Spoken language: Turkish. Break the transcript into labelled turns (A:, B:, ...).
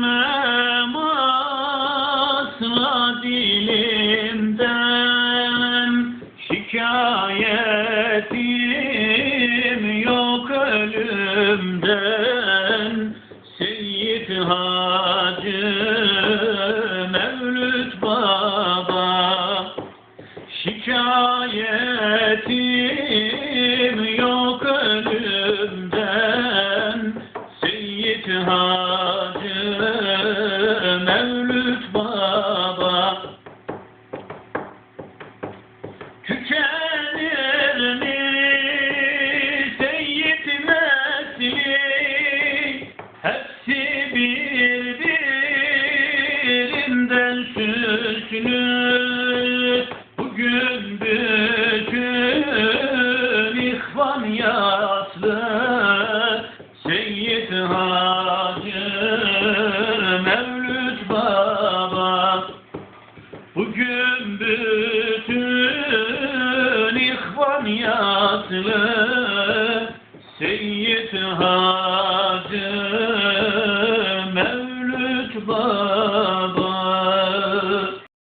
A: Düşmem asla Şikayetim yok ölümden. Seyyid Hacı Baba Şikayetim yok ölümden. Seyyid Hacı Mevlüt Baba. Tükenir mi Seyyid nesli Hepsi birbirinden süslü. Bugün bütün ihvan yaslı. Seyyid Hava Bugün bütün ihvan yaslı Seyyid Hacı Mevlüt Baba